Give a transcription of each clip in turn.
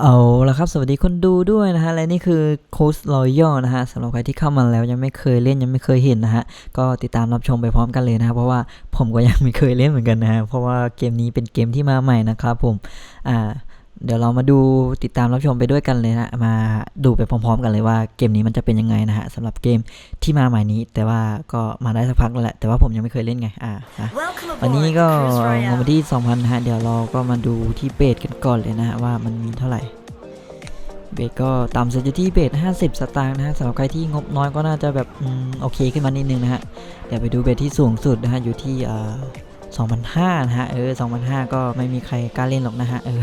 เอาละครับ สวัสดีคนดูด้วยนะฮะ และนี่คือโค้ชรอยัลนะฮะสำหรับใครที่เข้ามาแล้วยังไม่เคยเล่นยังไม่เคยเห็นนะฮะ ก็ติดตามรับชมไปพร้อมกันเลยนะครับเพราะว่าผมก็ยังไม่เคยเล่นเหมือนกันนะฮะ เพราะว่าเกมนี้เป็นเกมที่มาใหม่นะครับผม อ่า เดี๋ยวเรามาดูติดตามรับชมไปด้วยกันเลยนะ มาดูไปพร้อมๆ กันเลยว่าเกมนี้มันจะเป็นยังไงนะฮะสำหรับเกมที่มาใหม่นี้ แต่ว่าก็มาได้สักพักแล้วแหละ แต่ว่าผมยังไม่เคยเล่นไง อ่านะวันนี้ก็งบมาที่2,000นะฮะ เดี๋ยวเราก็มาดูที่เบสกันก่อนเลยนะฮะว่ามันมีเท่าไหร่ เบสก็ต่ำสุดอยู่ที่เบส50 สตางค์นะฮะสำหรับใครที่งบน้อยก็น่าจะแบบอืมโอเคขึ้นมานิดนึงนะฮะ เดี๋ยวไปดูเบสที่สูงสุดนะฮะอยู่ที่เอ่อ2,500นะฮะ เออ2,500ก็ไม่มีใครกล้าเล่นหรอกนะฮะ เออ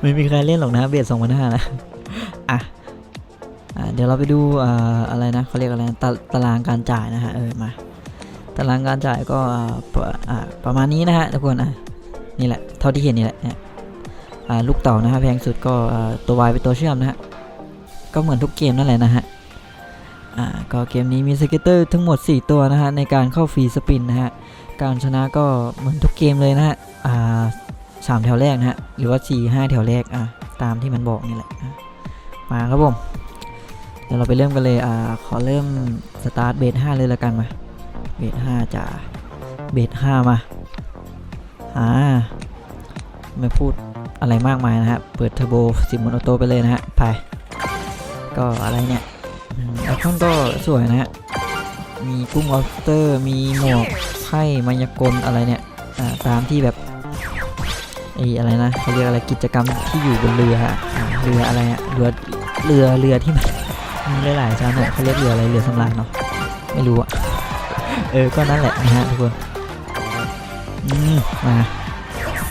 ไม่มีใครเล่นหรอกนะเบส2,500นะอะอ่าเดี๋ยวเราไปดูอ่าอะไรนะเขาเรียกอะไรนะตาตารางการจ่ายนะฮะเออมาตารางการจ่ายก็ปประมาณนี้นะฮะทุกคนอะนี่แหละเท่าที่เห็นนี่แหละเนี่ยอ่าลูกเต่านะฮะแพงสุดก็ตัว Y เป็นตัวเชื่อมนะฮะก็เหมือนทุกเกมนั่นแหละนะฮะอ่าก็เกมนี้มีสเก็ตเตอร์ทั้งหมด 4 ตัวนะฮะในการเข้าฟรีสปินนะฮะการชนะก็เหมือนทุกเกมเลยนะฮะอ่า สามแถวแรกนะฮะ หรือว่า 4 5 แถวแรกอะตามที่มันบอกนี่แหละะมาครับผม เดี๋ยวเราไปเริ่มกันเลยอ่าขอเริ่มสตาร์ทเบส5เลยละกันมา เบสห้าจ่าเบสห้ามาอ่าไม่พูดอะไรมากมายนะฮะ เปิดเทอร์โบสิบมอนออโต้ไปเลยนะฮะไปก็อะไรเนี่ยอืมไอคอนก็สวยนะฮะ มีกุ้งออสเตอร์ มีหมวกไพ่มายากลอะไรเนี่ยอ่าตามที่แบบ ไออะไรนะเขาเรียกอะไรกิจกรรมที่อยู่บนเรือฮะเรืออะไรอะเรือเรือเรือที่มันมีหลายๆชั้นเนี่ยเขาเรียกเรืออะไรเรือสำราญเนาะไม่รู้อะเออก็นั่นแหละนะฮะทุกคนอืมมา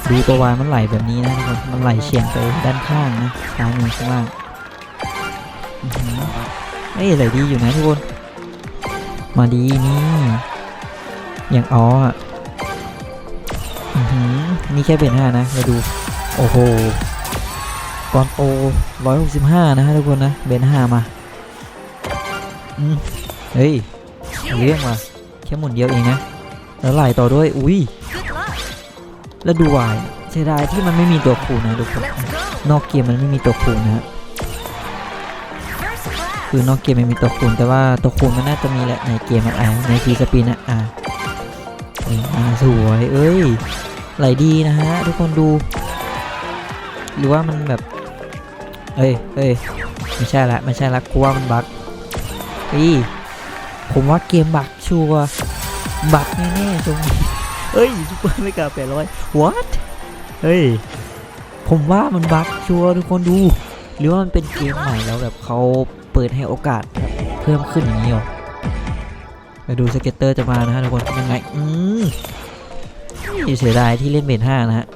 ดูตัววายมันไหลแบบนี้นะทุกคนมันไหลเฉียงไปด้านข้างนะซ้ายมือข้างล่างอื้ออเอ้ยไหลดีอยู่นะทุกคนมาดีนี่อย่างอ๋ออะอือหือ นี่แค่เป็นห้านะมาดู โอ้โหกอนโอร้อยหกสิบห้านะฮะทุกคนนะ เบนห้ามาอืมเฮ้ยเรื่องว่ะแค่หมุนเดียวเองนะ แล้วไหลต่อด้วย อุ้ยแล้วดูวายเสียดายที่มันไม่มีตัวคูนะทุกคน นอกเกมมันไม่มีตัวคูนะฮะคือนอกเกมมันมีตัวคูณแต่ว่าตัวคูณมันน่าจะมีแหละในเกมมันอะในฟีสปินอะอะเอ้ยอะสวยเอ้ย ไหลดีนะฮะ ทุกคนดู หรือว่ามันแบบ เอ้ยเอ้ยไม่ใช่ละไม่ใช่ละกูว่ามันบักอีผมว่าเกมบักชัวบักแน่ๆตรงนี้เอ้ยซุปเปอร์ไม่กล้าแปดร้อย what เฮ้ยผมว่ามันบักชัวทุกคนดู หรือว่ามันเป็นเกมใหม่แล้วแบบเขาเปิดให้โอกาสเพิ่มขึ้นอย่างนี้หรอไปดูสเก็ตเตอร์จะมานะฮะทุกคนยังไง อืม เสียดายที่เล่นเบนห้านะฮะ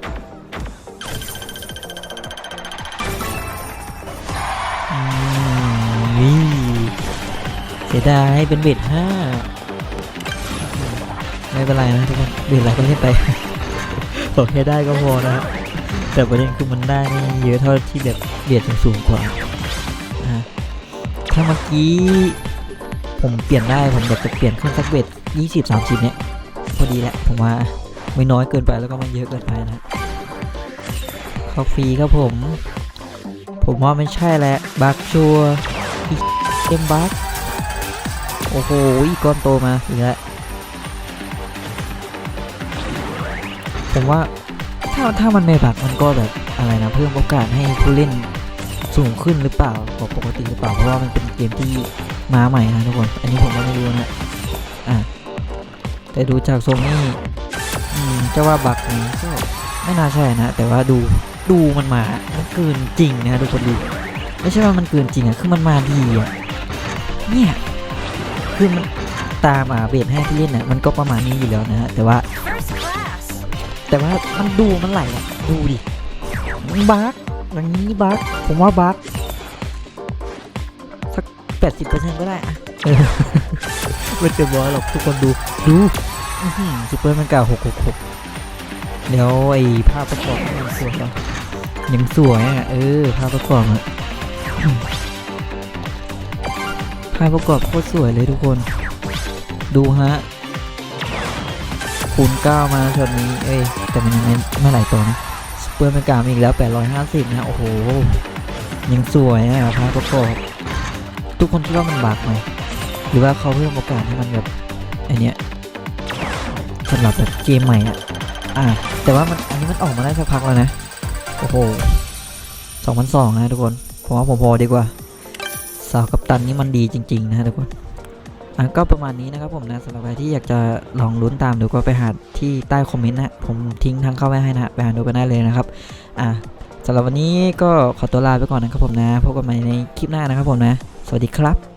อืมนี่เสียดายเป็นเบ็ดห้าไม่เป็นไรนะทุกคนเบ็ดอะไรก็เล่นไปบอแค่ได้ก็พอนะครับแต่ประเด็นคือมันได้ไม่เยอะเท่าที่แบบเบียดสูงกว่าอะถ้าเมื่อกี้ผมเปลี่ยนได้ผมแบบจะเปลี่ยนขึ้นสักเบ็ดยี่สิบสามสิบเนี่ยพอดีแหละผมว่า ไม่น้อยเกินไปแล้วก็ไม่เยอะเกินไปนะเข้าฟรีครับผม ผมว่าไม่ใช่แหละบักชัวเกมบักโอ้โหอีกก้อนโตมาอีกแล้วผมว่าถ้าถ้ามันไม่บักมันก็แบบอะไรนะเพิ่มโอกาสให้ผู้เล่นสูงขึ้นหรือเปล่ากว่าปกติหรือเปล่าเพราะว่ามันเป็นเกมที่มาใหม่นะทุกคน อันนี้ผมก็ไม่รู้นะอะแต่ดูจากทรงนี่ จะว่าบักไหมก็ไม่น่าใช่นะ แต่ว่าดูดูมันมา มันเกินจริงนะทุกคนดู ไม่ใช่ว่ามันเกินจริงอะคือมันมาดีอะเนี่ย คือมันตามอ่าเบสให้ที่เล่นน่ะมันก็ประมาณนี้อยู่แล้วนะฮะ แต่ว่า แต่ว่ามันดูมันไหลอะดูดิบักอย่างนี้บักผมว่าบักสักแปดสิบเปอร์เซ็นต์ก็ได้อะไม่เต็มร้อยหรอกทุกคนดูดู ซูเปอร์มันกาหกหกหกเดี๋ยวไอ้ภาพประกอบมันยังสวยอะยังสวยอะเออภาพประกอบอะภาพประกอบโคตรสวยเลยทุกคน ดูฮะคูณ9มาช็อตนี้เอ้ยแต่มันยังไม่ไม่หลตัวนะสเปอร์มันกาอีกแล้ว850นะโอ้โหยังสวยนะภาพประกอบทุกคนคิดว่ามันบักไหมหรือว่าเขาเพิ่มโอกาสให้มันแบบไอเนี้ย สำหรับแบบเกมใหม่อะ อ่า แต่ว่ามันอันนี้มันออกมาได้สักพักแล้วนะ โอ้โห2002นสองนะทุกคนผมว่าผมพอดีกว่า สาวกัปตันนี่มันดีจริง ๆนะฮะทุกคนอะก็ประมาณนี้นะครับผมนะสำหรับใครที่อยากจะลองลุ้นตามดูก็ไปหาที่ใต้คอมเมนต์นะผมทิ้งทางเข้าไว้ให้นะไปหาดูกันได้เลยนะครับ อะสำหรับวันนี้ก็ขอตัวลาไปก่อนนะครับผมนะพบกันใหม่ในคลิปหน้านะครับผมนะ สวัสดีครับ